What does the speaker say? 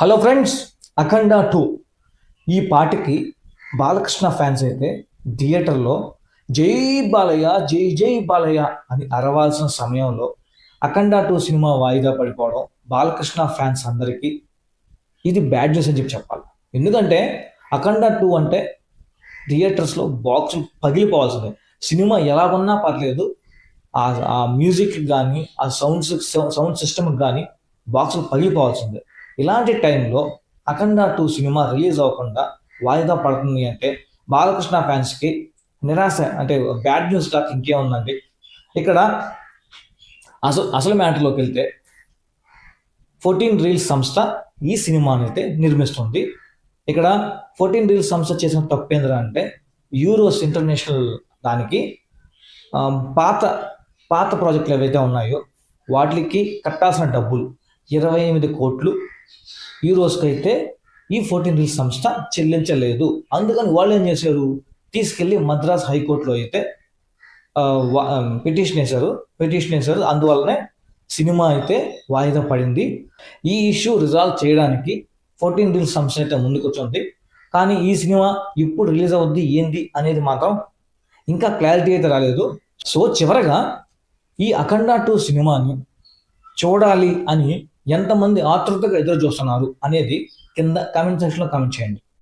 Hello friends అఖండ two. ఈ పాటకి Balakrishna fans అయితే థియేటర్లో జై బాలయ్య జై జై బాలయ్య అని అరవాల్సిన సమయంలో అఖండ టూ సినిమా వాయిదా పడిపోవడం బాలకృష్ణ ఫ్యాన్స్ అందరికీ ఇది బ్యాడ్ న్యూస్ అని చెప్పి చెప్పాలి. ఎందుకంటే అఖండ టూ అంటే థియేటర్స్లో బాక్స్ పగిలిపోవాల్సిందే. సినిమా ఎలా ఉన్నా పర్లేదు ఆ ఆ మ్యూజిక్ కానీ ఆ సౌండ్ సౌండ్ సిస్టమ్కి కానీ బాక్సులు పగిలిపోవాల్సిందే. ఇలాంటి టైంలో అఖండ టూ సినిమా రిలీజ్ అవ్వకుండా వాయిదా పడుతుంది అంటే బాలకృష్ణ ఫ్యాన్స్కి నిరాశ అంటే బ్యాడ్ న్యూస్ కాక ఇంకేముందండి ఇక్కడ అసలు అసలు మ్యాటర్లోకి వెళ్తే ఫోర్టీన్ రీల్స్ సంస్థ ఈ సినిమాని అయితే నిర్మిస్తుంది. ఇక్కడ ఫోర్టీన్ రీల్స్ సంస్థ చేసిన తప్పేంద్ర అంటే యూరోస్ ఇంటర్నేషనల్ దానికి పాత పాత ప్రాజెక్టులు ఏవైతే ఉన్నాయో వాటికి కట్టాల్సిన డబ్బులు ఇరవై ఎనిమిది కోట్లు ఈ అయితే ఈ ఫోర్టీన్ రూల్స్ సంస్థ చెల్లించలేదు. అందుకని వాళ్ళు ఏం చేశారు? తీసుకెళ్ళి మద్రాస్ హైకోర్టులో అయితే పిటిషన్ వేశారు. పిటిషన్ వేశారు. అందువల్లనే సినిమా అయితే వాయిదా పడింది. ఈ ఇష్యూ రిజాల్వ్ చేయడానికి ఫోర్టీన్ రూల్స్ సంస్థ అయితే ముందుకొచ్చింది. కానీ ఈ సినిమా ఇప్పుడు రిలీజ్ అవుద్ది ఏంది అనేది మాత్రం ఇంకా క్లారిటీ అయితే రాలేదు. సో చివరగా ఈ అఖండ టూ సినిమాని చూడాలి అని ఎంతమంది ఆతృతగా ఎదురు చూస్తున్నారు అనేది కింద కామెంట్ సెక్షన్లో కామెంట్ చేయండి.